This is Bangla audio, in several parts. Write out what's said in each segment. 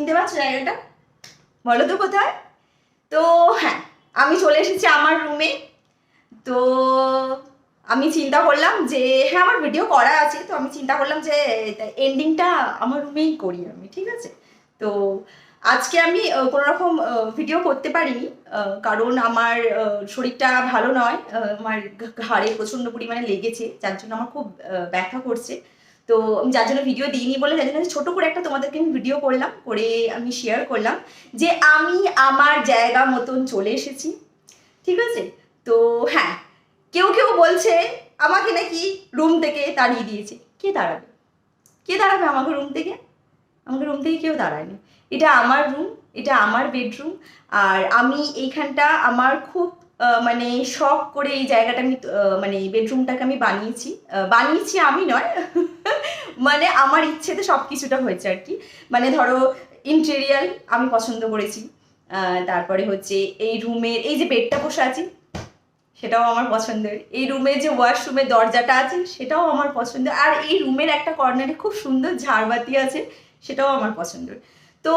চিনতে পারছ জায়গাটা? বলো তো কোথায়? তো হ্যাঁ আমি চলে এসেছি আমার রুমে তো আমি চিন্তা করলাম যে হ্যাঁ আমার ভিডিও করা আছে। তো আমি চিন্তা করলাম যে এন্ডিংটা আমার রুমেই করি আমি, ঠিক আছে? তো আজকে আমি কোনো রকম ভিডিও করতে পারিনি কারণ আমার শরীরটা ভালো নয়। আমার ঘাড়ে প্রচণ্ড পরিমাণে লেগেছে, যার জন্য আমার খুব ব্যথা করছে। তো আমি যার জন্য ভিডিও দিইনি বলে, যার জন্য ছোট করে একটা তোমাদেরকে আমি ভিডিও করলাম, করে আমি শেয়ার করলাম যে আমি আমার জায়গা মতন চলে এসেছি। ঠিক আছে? তো হ্যাঁ কেউ কেউ বলছে আমাকে নাকি রুম থেকে তাড়িয়ে দিয়েছে। কে দাঁড়াবে কে দাঁড়াবে আমাকে রুম থেকে? আমাকে রুম থেকে কেউ দাঁড়ায়নি এটা আমার রুম এটা আমার বেডরুম আর আমি এইখানটা আমার খুব মানে শখ করে এই জায়গাটা আমি মানে বেডরুমটাকে আমি বানিয়েছি। বানিয়েছি আমি নয় মানে আমার ইচ্ছেতে সব কিছুটা হয়েছে আর কি। মানে ধরো ইন্টেরিয়াল আমি পছন্দ করেছি। তারপরে হচ্ছে এই রুমের, এই যে বেডটা বসে আছি, সেটাও আমার পছন্দের। এই রুমে যে ওয়াশরুমের দরজাটা আছে, সেটাও আমার পছন্দের আর এই রুমের একটা কর্নারে খুব সুন্দর ঝাড়বাতি আছে, সেটাও আমার পছন্দের তো,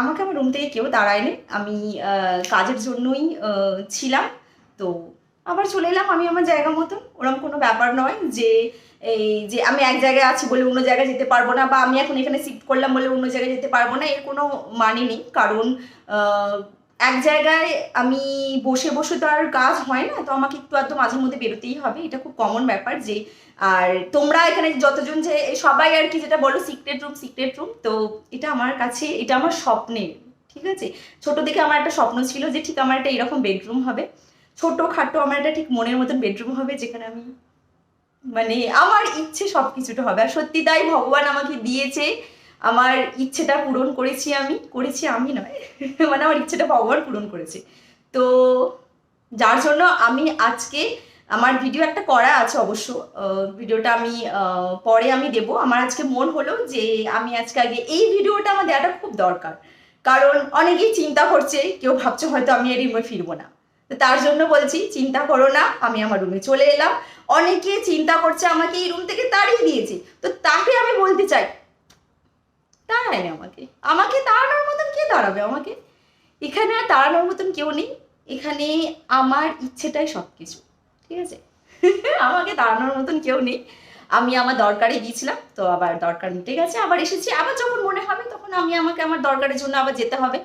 আমাকে আমার রুম থেকে কেউ দাঁড়ায়নি আমি কাজের জন্যই ছিলাম। তো আবার চলে এলাম আমি আমার জায়গা মতন। ওরকম কোনো ব্যাপার নয় যে এই যে আমি এক জায়গায় আছি বলে অন্য জায়গায় যেতে পারব না বা আমি এখন এখানে শিফট করলাম বলে অন্য জায়গায় যেতে পারব না, এর কোনো মানে নেই। কারণ এক জায়গায় আমি বসে বসে তো আর কাজ হয় না, তো আমাকে একটু আধটু মাঝে মধ্যে বেরোতেই হবে। এটা খুব কমন ব্যাপার যে, আর তোমরা এখানে যতজন যে সবাই আর কি যেটা বলো সিক্রেট রুম সিক্রেট রুম তো এটা আমার কাছে, এটা আমার স্বপ্নের, ঠিক আছে? ছোট থেকে আমার একটা স্বপ্ন ছিল যে, ঠিক আমার একটা এরকম বেডরুম হবে। ছোট খাটো আমার একটা ঠিক মনের মতন বেডরুম হবে যেখানে আমি মানে আমার ইচ্ছে সব কিছুটা হবে। আর সত্যি তাই ভগবান আমাকে দিয়েছে। আমার ইচ্ছেটা পূরণ করেছি আমি। করেছি আমি নয়। মানে আমার ইচ্ছেটা ভগবান পূরণ করেছে। তো যার জন্য আমি আজকে আমার ভিডিও একটা করা আছে অবশ্য। ভিডিওটা আমি পরে আমি দেব। আমার আজকে মন হলো যে আমি আজকে আগে এই ভিডিওটা আমার দেওয়াটা খুব দরকার। কারণ অনেকেই চিন্তা করছে, কেউ ভাবছে হয়তো আমি এই রুমে ফিরবো না। তো তার জন্য বলছি, চিন্তা করো না, আমি আমার রুমে চলে এলাম। অনেকে চিন্তা করছে, আমাকে এই রুম থেকে তাড়িয়ে দিয়েছে। তো তাকে আমি বলতে চাই তাড়ায়নি আমাকে। আমাকে তাড়ানোর মতন কে দাঁড়াবে আমাকে? এখানে আর তাড়ানোর মতন কেউ নেই। এখানে আমার ইচ্ছেটাই সব কিছু ঠিক আছে? আমাকে দাঁড়ানোর মতন কেউ নেই। আমি আমার দরকারে গিয়েছিলাম, তো আবার দরকার মিটে গেছে। আবার এসেছি। আবার যখন মনে হবে, তখন আমি আমাকে আমার দরকারের জন্য আবার যেতে হবে।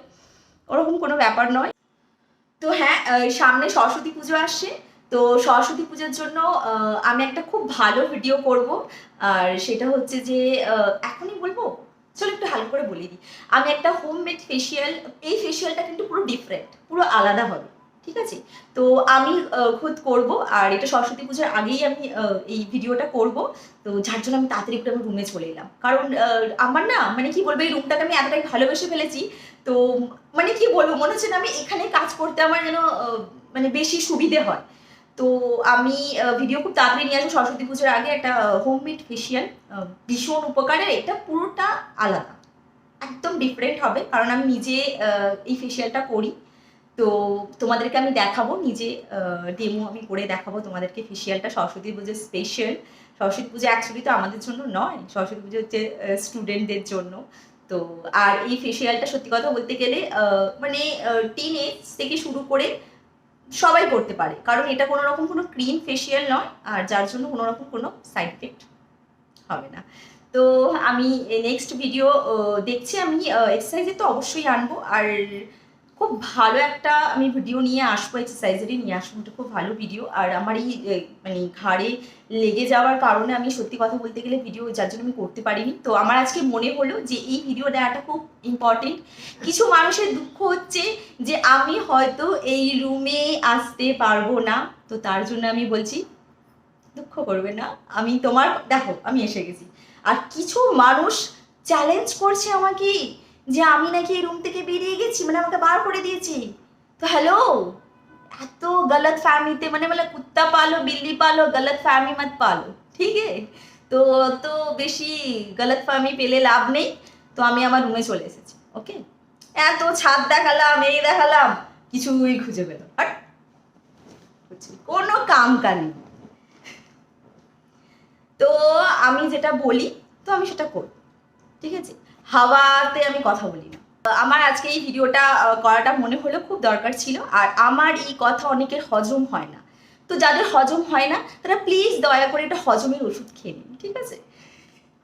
ওরকম কোনো ব্যাপার নয়। তো হ্যাঁ সামনে সরস্বতী পুজো আসছে। তো সরস্বতী পূজার জন্য আমি একটা খুব ভালো ভিডিও করব। আর সেটা হচ্ছে যে এখনই বলব? চলো একটু হালকা করে বলে দিই। আমি একটা হোম মেড ফেসিয়াল এই ফেশিয়ালটা কিন্তু পুরো ডিফারেন্ট পুরো আলাদা হবে। ঠিক আছে? তো আমি খুদ করব, আর এটা সরস্বতী পুজোর আগেই আমি এই ভিডিওটা করব। তো যার জন্য আমি তাড়াতাড়ি একটু আমি রুমে চলে এলাম। কারণ আমার না মানে কি বলব, এই রুমটাকে আমি এতটাই ভালোবেসে ফেলেছি, তো মানে কি বলব, মনে হচ্ছে না আমি এখানে কাজ করতে আমার যেন মানে বেশি সুবিধে হয়। তো আমি ভিডিও খুব তাড়াতাড়ি নিয়ে আসব সরস্বতী পুজোর আগে একটা হোমমেড ফেসিয়াল ভীষণ উপকারের এটা পুরোটা আলাদা। একদম ডিফারেন্ট হবে, কারণ আমি নিজে এই ফেসিয়ালটা করি। তো তোমাদেরকে আমি দেখাবো, নিজে ডেমো আমি করে দেখাবো তোমাদেরকে ফেসিয়ালটা সরস্বতী পুজোর স্পেশাল সরস্বতী পুজো অ্যাকচুয়ালি তো আমাদের জন্য নয়, সরস্বতী পুজো হচ্ছে স্টুডেন্টদের জন্য। তো আর এই ফেসিয়ালটা সত্যি কথা বলতে গেলে মানে টিন এজ থেকে শুরু করে সবাই করতে পারে। কারণ এটা কোনো রকম কোনো ক্রিম ফেসিয়াল নয়, আর যার জন্য কোনো রকম কোনো সাইড এফেক্ট হবে না। তো আমি নেক্সট ভিডিও দেখছি আমি এক্সারসাইজে তো অবশ্যই আনব। আর খুব ভালো একটা আমি ভিডিও নিয়ে আসব এক্সারসাইজেরই নিয়ে আসব, এটা খুব ভালো ভিডিও আর আমার এই মানে ঘাড়ে লেগে যাওয়ার কারণে আমি সত্যি কথা বলতে গেলে ভিডিও যার জন্য আমি করতে পারিনি। তো আমার আজকে মনে হলো যে এই ভিডিও দেওয়াটা খুব ইম্পর্টেন্ট কিছু মানুষের দুঃখ হচ্ছে যে আমি হয়তো এই রুমে আসতে পারব না। তো তার জন্য আমি বলছি, দুঃখ করবে না। আমি তোমার, দেখো, আমি এসে গেছি। আর কিছু মানুষ চ্যালেঞ্জ করছে আমাকে যে আমি নাকি এই রুম থেকে বেরিয়ে গেছি মানে আমাকে বার করে দিয়েছি। তো হ্যালো এত গলত ফ্যামিলিতে মানে বলে কুত্তা পালো বিল্লি পালো গলত ফ্যামিলি মত পালো। ঠিক তো তো বেশি গলত ফ্যামিলি পেলে লাভ নেই। তো আমি আমার রুমে চলে এসেছি ওকে এত ছাদ দেখালাম এই দেখালাম কিছুই খুঁজে পেল। বুঝছি, কোনো কাম কানি তো আমি যেটা বলি তো আমি সেটা করি ঠিক আছে? হাওয়াতে আমি কথা বলি না। আমার আজকে এই ভিডিওটা করাটা মনে হলো খুব দরকার ছিল। আর আমার এই কথা অনেকের হজম হয় না। তো যাদের হজম হয় না, তারা প্লিজ দয়া করে একটা হজমের ওষুধ খেয়ে নিন, ঠিক আছে?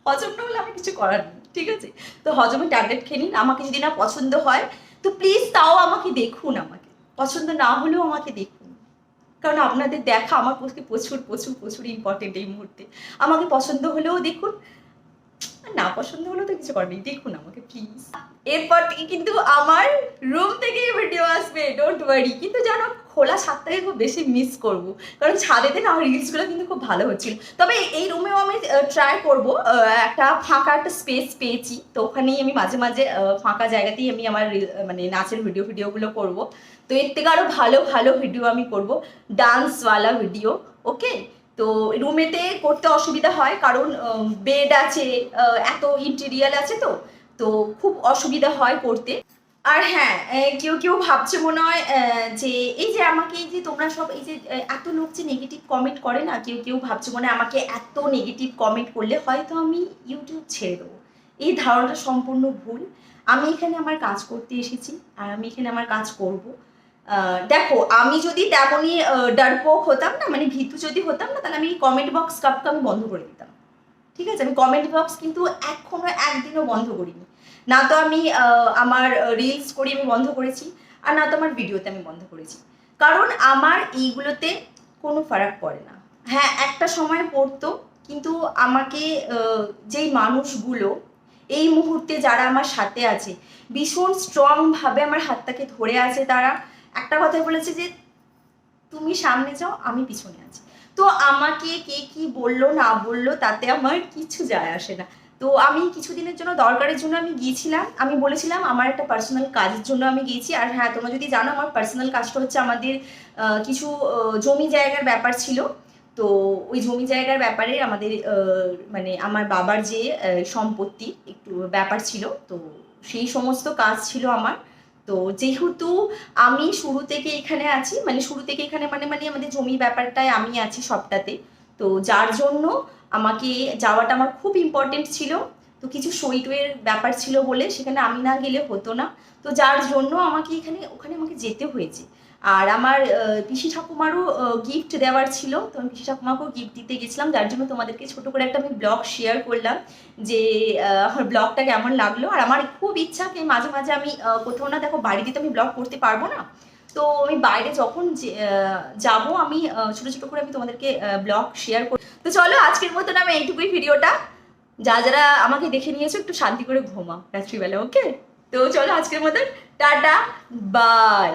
হজম না হলে আমার কিছু করার নেই, ঠিক আছে? তো হজমের ট্যাবলেট খেয়ে নিন, আমাকে যদি না পছন্দ হয়, তো প্লিজ তাও আমাকে দেখুন আমাকে। পছন্দ না হলেও আমাকে দেখুন। কারণ আপনাদের দেখা আমার পক্ষে প্রচুর প্রচুর প্রচুর ইম্পর্টেন্ট এই মুহূর্তে। আমাকে পছন্দ হলেও দেখুন না পছন্দ হলেও তো কিছু করার দেখুন আমাকে প্লিজ এরপর থেকে কিন্তু আমার রুম থেকে ভিডিও আসবে ডোন্ট ওয়ারি কিন্তু জানো, খোলা ছাদটাকে খুব বেশি মিস করব। কারণ ছাদেতে না আমার রিলসগুলো কিন্তু খুব ভালো হচ্ছিল। তবে এই রুমেও আমি ট্রাই করব। একটা ফাঁকা একটা স্পেস পেয়েছি। তো ওখানেই আমি মাঝে মাঝে ফাঁকা জায়গাতেই আমি আমার মানে নাচের ভিডিও ভিডিওগুলো করব। তো এর থেকে আরও ভালো ভালো ভিডিও আমি করব। ডান্সওয়ালা ভিডিও ওকে তো রুমেতে করতে অসুবিধা হয় কারণ বেড আছে এত ইন্টেরিয়াল আছে তো তো খুব অসুবিধা হয় করতে। আর হ্যাঁ কেউ কেউ ভাবছে মনে হয় যে এই যে আমাকে এই যে তোমরা সব এই যে এত লোক যে নেগেটিভ কমেন্ট করে না, কেউ কেউ ভাবছে মনে আমাকে এত নেগেটিভ কমেন্ট করলে হয়তো আমি ইউটিউব ছেড়ে দেবো। এই ধারণাটা সম্পূর্ণ ভুল। আমি এখানে আমার কাজ করতে এসেছি, আর আমি এখানে আমার কাজ করব। দেখো, আমি যদি তেমনই ডারপোক হতাম না মানে ভীতু যদি হতাম না, তাহলে আমি কমেন্ট বক্স কাপকে আমি বন্ধ করে দিতাম। ঠিক আছে? আমি কমেন্ট বক্স কিন্তু এখনও একদিনও বন্ধ করিনি। না তো আমি আমার রিলস করি, আমি বন্ধ করেছি, আর না তো আমার ভিডিওতে আমি বন্ধ করেছি। কারণ আমার এইগুলোতে কোনো ফারাক পড়ে না। হ্যাঁ একটা সময় পড়তো, কিন্তু আমাকে যেই মানুষগুলো এই মুহূর্তে যারা আমার সাথে আছে, ভীষণ স্ট্রংভাবে আমার হাতটাকে ধরে আছে তারা একটা কথাই বলেছে যে তুমি সামনে যাও, আমি পিছনে আছি। তো আমাকে কে কি বলল, না বলল, তাতে আমার কিছু যায় আসে না। তো আমি কিছুদিনের জন্য দরকারের জন্য আমি গিয়েছিলাম। আমি বলেছিলাম, আমার একটা পার্সোনাল কাজের জন্য আমি গিয়েছি। আর হ্যাঁ তোমরা যদি জানো, আমার পার্সোনাল কাজটা হচ্ছে আমাদের কিছু জমি জায়গার ব্যাপার ছিল। তো ওই জমি জায়গার ব্যাপারে আমাদের মানে আমার বাবার যে সম্পত্তি একটু ব্যাপার ছিল। তো সেই সমস্ত কাজ ছিল আমার। তো যেহেতু আমি শুরু থেকে এখানে আছি মানে শুরু থেকে এখানে মানে মানে আমাদের জমি ব্যাপারটায় আমি আছি সবটাতে, তো যার জন্য আমাকে যাওয়াটা আমার খুব ইম্পর্টেন্ট ছিল। তো কিছু সই টইয়ের ব্যাপার ছিল বলে সেখানে আমি না গেলে হতো না। তো যার জন্য আমাকে এখানে, ওখানে আমাকে যেতে হয়েছে। আর আমার পিসি ঠাকুমারও গিফট দেওয়ার ছিল। তো আমি পিসি ঠাকুমাকেও গিফট দিতে গেছিলাম। যার জন্য তোমাদেরকে ছোট করে একটা আমি ব্লগ শেয়ার করলাম যে আমার ব্লগটা কেমন লাগল। আর আমার খুব ইচ্ছা কি মাঝে মাঝে আমি কোথাও না দেখো বাড়িতে তো আমি ব্লগ করতে পারব না। তো আমি বাইরে যখন যে- যাব আমি ছোট ছোট করে আমি তোমাদেরকে ব্লগ শেয়ার করি তো চলো আজকের মতন আমি এইটুকুই ভিডিওটা। যা যারা আমাকে দেখে নিয়েছো, একটু শান্তি করে ঘুমা রাত্রিবেলা ওকে তো চলো আজকের মতন, টাটা বাই